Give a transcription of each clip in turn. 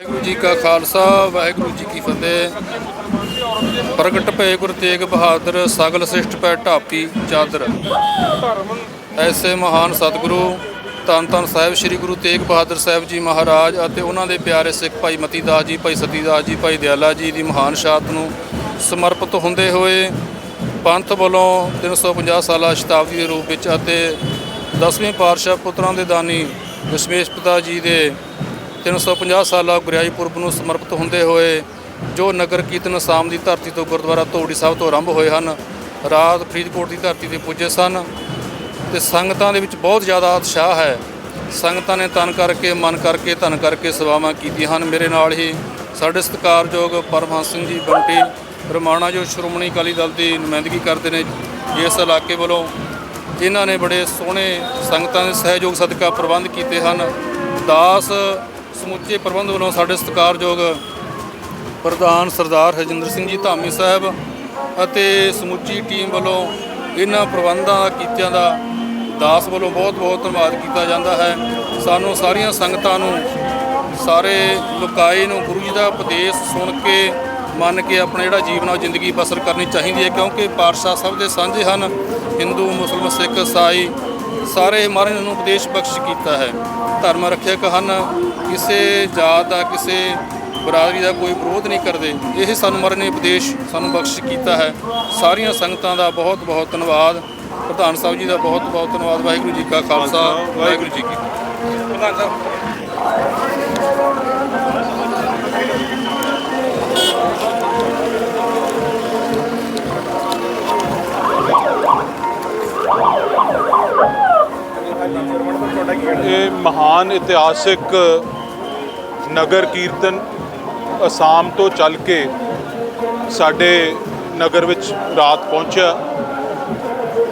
ਵਾਹਿਗੁਰੂ ਜੀ ਕਾ ਖਾਲਸਾ, ਵਾਹਿਗੁਰੂ ਜੀ ਕੀ ਫਤਿਹ। ਪ੍ਰਗਟ ਭਏ ਗੁਰ ਤੇਗ ਬਹਾਦਰ, ਸਗਲ ਸ੍ਰਿਸ਼ਟ ਪੈ ਢਾਪੀ ਚਾਦਰ। ਐਸੇ ਮਹਾਨ ਸਤਿਗੁਰੂ, ਧੰਨ ਧੰਨ ਸਾਹਿਬ ਸ੍ਰੀ ਗੁਰੂ ਤੇਗ ਬਹਾਦਰ ਸਾਹਿਬ ਜੀ ਮਹਾਰਾਜ ਅਤੇ ਉਹਨਾਂ ਦੇ ਪਿਆਰੇ ਸਿੱਖ ਭਾਈ ਮਤੀ ਦਾਸ ਜੀ, ਭਾਈ ਸਤੀ ਦਾਸ ਜੀ, ਭਾਈ ਦਿਆਲਾ ਜੀ ਦੀ ਮਹਾਨ ਸ਼ਹਾਦਤ ਨੂੰ ਸਮਰਪਿਤ ਹੁੰਦੇ ਹੋਏ ਪੰਥ ਵੱਲੋਂ 350 ਸਾਲਾ ਸ਼ਤਾਬਦੀ ਦੇ ਰੂਪ ਵਿੱਚ ਅਤੇ 10ਵੇਂ ਪਾਤਸ਼ਾਹ ਪੁੱਤਰਾਂ ਦੇ ਦਾਨੀ ਦਸ਼ਮੇਸ਼ ਪਿਤਾ ਜੀ ਦੇ 350 ਸਾਲਾ ਗੁਰਿਆਈ ਪੁਰਬ ਨੂੰ ਸਮਰਪਿਤ ਹੁੰਦੇ ਹੋਏ ਜੋ ਨਗਰ ਕੀਰਤਨ ਅਸਾਮ ਦੀ ਧਰਤੀ ਤੋਂ ਗੁਰਦੁਆਰਾ ਧੋੜੀ ਸਾਹਿਬ ਤੋਂ ਆਰੰਭ ਹੋਏ ਹਨ, ਰਾਤ ਫਰੀਦਕੋਟ ਦੀ ਧਰਤੀ ਤੇ ਪੁੱਜੇ ਸਨ ਤੇ ਸੰਗਤਾਂ ਦੇ ਵਿੱਚ ਬਹੁਤ ਜ਼ਿਆਦਾ ਉਤਸ਼ਾਹ ਹੈ। ਸੰਗਤਾਂ ਨੇ ਤਨ ਕਰਕੇ, ਮਨ ਕਰਕੇ, ਧਨ ਕਰਕੇ ਸੇਵਾਵਾਂ ਕੀਤੀਆਂ ਹਨ। ਮੇਰੇ ਨਾਲ ਹੀ ਸਾਡੇ ਸਤਿਕਾਰਯੋਗ ਪਰਮਹੰਸ ਸਿੰਘ ਜੀ, ਬੰਟੀ ਰਮਾਣਾ ਜੋ ਸ਼੍ਰੋਮਣੀ ਅਕਾਲੀ ਦਲ ਦੀ ਨੁਮਾਇੰਦਗੀ ਕਰਦੇ ਨੇ ਇਸ ਇਲਾਕੇ ਵੱਲੋਂ। ਇਹਨਾਂ ਨੇ ਬੜੇ ਸੋਹਣੇ ਸੰਗਤਾਂ ਦੇ ਸਹਿਯੋਗ ਸਦਕਾ ਪ੍ਰਬੰਧ ਕੀਤੇ ਹਨ। ਦਾਸ ਸਮੁੱਚੇ ਪ੍ਰਬੰਧ ਵੱਲੋਂ ਸਾਡੇ ਸਤਿਕਾਰਯੋਗ ਪ੍ਰਧਾਨ ਸਰਦਾਰ ਹਰਜਿੰਦਰ ਸਿੰਘ ਜੀ ਧਾਮੀ ਸਾਹਿਬ ਅਤੇ ਸਮੁੱਚੀ ਟੀਮ ਵੱਲੋਂ ਇਹਨਾਂ ਪ੍ਰਬੰਧਾਂ ਕੀਤਿਆਂ ਦਾ ਦਾਸ ਵੱਲੋਂ ਬਹੁਤ-ਬਹੁਤ ਧੰਨਵਾਦ ਕੀਤਾ ਜਾਂਦਾ ਹੈ। ਸਾਨੂੰ ਸਾਰੀਆਂ ਸੰਗਤਾਂ ਨੂੰ, ਸਾਰੇ ਲੋਕਾਈ ਨੂੰ, ਗੁਰੂ ਜੀ ਦਾ ਉਪਦੇਸ਼ ਸੁਣ ਕੇ, ਮੰਨ ਕੇ ਆਪਣਾ ਜਿਹੜਾ ਜੀਵਨ ਆ ਉਹ ਜ਼ਿੰਦਗੀ ਬਸਰ ਕਰਨੀ ਚਾਹੀਦੀ ਹੈ, ਕਿਉਂਕਿ ਪਾਤਸ਼ਾਹ ਸਭ ਦੇ ਸਾਂਝੇ ਹਨ। ਹਿੰਦੂ, ਮੁਸਲਮਾਨ, ਸਿੱਖ ਈਸਾਈ ਸਾਰੇ ਮਹਾਰਾਜ ਨੂੰ ਉਪਦੇਸ਼ ਬਖਸ਼ ਕੀਤਾ ਹੈ। ਧਰਮ ਰੱਖਿਅਕ ਹਨ। ਕਿਸੇ ਜਾਤ ਦਾ, ਕਿਸੇ ਬਰਾਦਰੀ ਦਾ ਕੋਈ ਵਿਰੋਧ ਨਹੀਂ ਕਰਦੇ। ਇਹ ਸਾਨੂੰ ਮਹਾਰਾਜ ਨੇ ਉਪਦੇਸ਼ ਸਾਨੂੰ ਬਖਸ਼ ਕੀਤਾ ਹੈ। ਸਾਰੀਆਂ ਸੰਗਤਾਂ ਦਾ ਬਹੁਤ ਬਹੁਤ ਧੰਨਵਾਦ। ਪ੍ਰਧਾਨ ਸਾਹਿਬ ਜੀ ਦਾ ਬਹੁਤ ਬਹੁਤ ਧੰਨਵਾਦ। ਵਾਹਿਗੁਰੂ ਜੀ ਕਾ ਖਾਲਸਾ। ਵਾਹਿਗੁਰੂ ਜੀ ਕੀ ਪ੍ਰਧਾਨ ਸਾਹਿਬ। ਇਹ ਮਹਾਨ ਇਤਿਹਾਸਿਕ ਨਗਰ ਕੀਰਤਨ ਅਸਾਮ ਤੋਂ ਚੱਲ ਕੇ ਸਾਡੇ ਨਗਰ ਵਿੱਚ ਰਾਤ ਪਹੁੰਚਿਆ।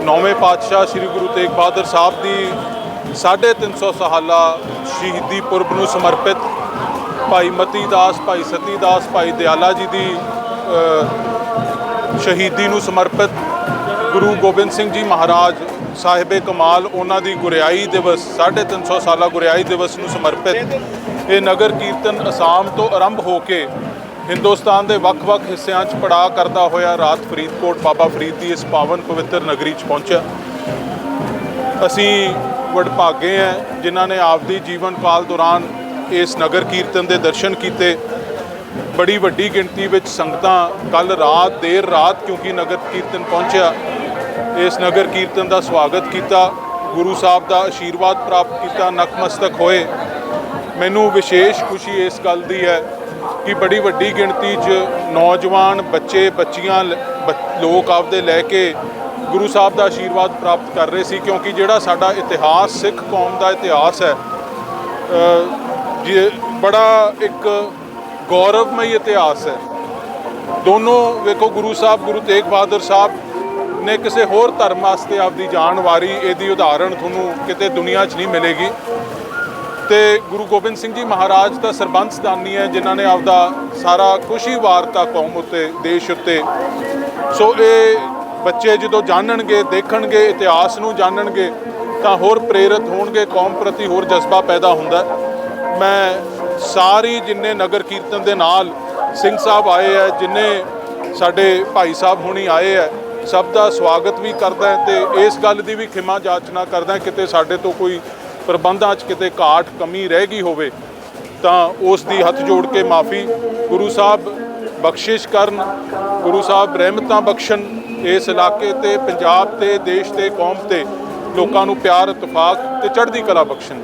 ਨੌਵੇਂ ਪਾਤਸ਼ਾਹ ਸ੍ਰੀ ਗੁਰੂ ਤੇਗ ਬਹਾਦਰ ਸਾਹਿਬ ਦੀ 350 ਸਾਲਾ ਸ਼ਹੀਦੀ ਪੁਰਬ ਨੂੰ ਸਮਰਪਿਤ ਭਾਈ ਮਤੀ ਦਾਸ, ਭਾਈ ਸਤੀ ਦਾਸ, ਭਾਈ ਦਿਆਲਾ ਜੀ ਦੀ ਸ਼ਹੀਦੀ ਨੂੰ ਸਮਰਪਿਤ ਗੁਰੂ ਗੋਬਿੰਦ ਸਿੰਘ ਜੀ ਮਹਾਰਾਜ ਸਾਹਿਬੇ ਕਮਾਲ ਉਹਨਾਂ ਦੀ ਗੁਰਿਆਈ ਦਿਵਸ 350 ਸਾਲਾ ਗੁਰਿਆਈ ਦਿਵਸ ਨੂੰ ਸਮਰਪਿਤ ਇਹ ਨਗਰ ਕੀਰਤਨ ਅਸਾਮ ਤੋਂ ਆਰੰਭ ਹੋ ਕੇ ਹਿੰਦੁਸਤਾਨ ਦੇ ਵੱਖ-ਵੱਖ ਹਿੱਸਿਆਂ 'ਚ ਪੜਾਅ ਕਰਦਾ ਹੋਇਆ ਰਾਤ ਫਰੀਦਕੋਟ ਬਾਬਾ ਫਰੀਦ ਦੀ ਇਸ ਪਾਵਨ ਪਵਿੱਤਰ ਨਗਰੀ 'ਚ ਪਹੁੰਚਿਆ। ਅਸੀਂ ਵਡਭਾਗੇ ਹੈ, ਜਿਨ੍ਹਾਂ ਨੇ ਆਪਦੀ ਜੀਵਨ ਕਾਲ ਦੌਰਾਨ ਇਸ ਨਗਰ ਕੀਰਤਨ ਦੇ ਦਰਸ਼ਨ ਕੀਤੇ। ਬੜੀ ਵੱਡੀ ਗਿਣਤੀ ਵਿੱਚ ਸੰਗਤਾਂ ਕੱਲ ਰਾਤ, ਦੇਰ ਰਾਤ ਕਿਉਂਕਿ ਨਗਰ ਕੀਰਤਨ ਪਹੁੰਚਿਆ, ਇਸ ਨਗਰ ਕੀਰਤਨ ਦਾ ਸਵਾਗਤ ਕੀਤਾ। ਗੁਰੂ ਸਾਹਿਬ ਦਾ ਆਸ਼ੀਰਵਾਦ ਪ੍ਰਾਪਤ ਕੀਤਾ ਨਕਮਸਤਕ ਹੋਏ। ਮੈਨੂੰ ਵਿਸ਼ੇਸ਼ ਖੁਸ਼ੀ ਇਸ ਗੱਲ ਦੀ ਹੈ ਕਿ ਬੜੀ ਵੱਡੀ ਗਿਣਤੀ 'ਚ ਨੌਜਵਾਨ ਬੱਚੇ, ਬੱਚੀਆਂ ਲ- ਲੋਕ ਆਪਦੇ ਲੈ ਕੇ ਗੁਰੂ ਸਾਹਿਬ ਦਾ ਆਸ਼ੀਰਵਾਦ ਪ੍ਰਾਪਤ ਕਰ ਰਹੇ ਸੀ ਕਿਉਂਕਿ ਜਿਹੜਾ ਸਾਡਾ ਇਤਿਹਾਸ, ਸਿੱਖ ਕੌਮ ਦਾ ਇਤਿਹਾਸ ਹੈ ਜੇ ਬੜਾ ਇੱਕ ਗੌਰਵਮਈ ਇਤਿਹਾਸ ਹੈ। ਦੋਨੋਂ ਵੇਖੋ ਗੁਰੂ ਸਾਹਿਬ, ਗੁਰੂ ਤੇਗ ਬਹਾਦਰ ਸਾਹਿਬ ਨੇ ਕਿਸੇ ਹੋਰ ਧਰਮ ਵਾਸਤੇ ਆਪਦੀ ਜਾਨ ਵਾਰੀ, ਇਹਦੀ ਉਦਾਹਰਣ ਤੁਹਾਨੂੰ ਕਿਤੇ ਦੁਨੀਆ 'ਚ ਨਹੀਂ ਮਿਲੇਗੀ। ਤੇ ਗੁਰੂ ਗੋਬਿੰਦ ਸਿੰਘ ਜੀ ਮਹਾਰਾਜ ਤਾਂ ਸਰਬੰਸ ਦਾਨੀ ਹੈ, ਜਿਨ੍ਹਾਂ ਨੇ ਆਪਦਾ ਸਾਰਾ ਖੁਸ਼ੀ ਵਾਰਤਾ ਕੌਮ ਉੱਤੇ, ਦੇਸ਼ ਉੱਤੇ। ਸੋ ਇਹ ਬੱਚੇ ਜਦੋਂ ਜਾਣਨਗੇ, ਦੇਖਣਗੇ, ਇਤਿਹਾਸ ਨੂੰ ਜਾਣਨਗੇ, ਤਾਂ ਹੋਰ ਪ੍ਰੇਰਿਤ ਹੋਣਗੇ, ਕੌਮ ਪ੍ਰਤੀ ਹੋਰ ਜਜ਼ਬਾ ਪੈਦਾ ਹੁੰਦਾ ਮੈਂ ਸਾਰੀ ਜਿੰਨੇ ਨਗਰ ਕੀਰਤਨ ਦੇ ਨਾਲ ਸਿੰਘ ਸਾਹਿਬ ਆਏ ਹੈ, ਜਿੰਨੇ ਸਾਡੇ ਭਾਈ ਸਾਹਿਬ ਹੁਣੀ ਆਏ ਹੈ, ਸਭ ਦਾ ਸਵਾਗਤ ਵੀ ਕਰਦਾ ਹੈ ਤੇ ਇਸ ਗੱਲ ਦੀ ਵੀ ਖਿਮਾ ਜਾਚਨਾ ਕਰਦਾ ਕਿਤੇ ਸਾਡੇ ਤੋਂ ਕੋਈ ਪ੍ਰਬੰਧਾਂ 'ਚ ਕਿਤੇ ਘਾਟ ਕਮੀ ਰਹਿ ਗਈ ਹੋਵੇ, ਤਾਂ ਉਸ ਦੀ ਹੱਥ ਜੋੜ ਕੇ ਮਾਫੀ ਗੁਰੂ ਸਾਹਿਬ ਬਖਸ਼ਿਸ਼ ਕਰਨ, ਗੁਰੂ ਸਾਹਿਬ ਰਹਿਮਤਾਂ ਬਖਸ਼ਣ, ਇਸ ਇਲਾਕੇ ਤੇ, ਪੰਜਾਬ ਤੇ, ਦੇਸ਼ ਤੇ, ਕੌਮ ਤੇ ਲੋਕਾਂ ਨੂੰ ਪਿਆਰ, ਇਤਫਾਕ ਤੇ ਚੜ੍ਹਦੀ ਕਲਾ ਬਖਸ਼ਣ।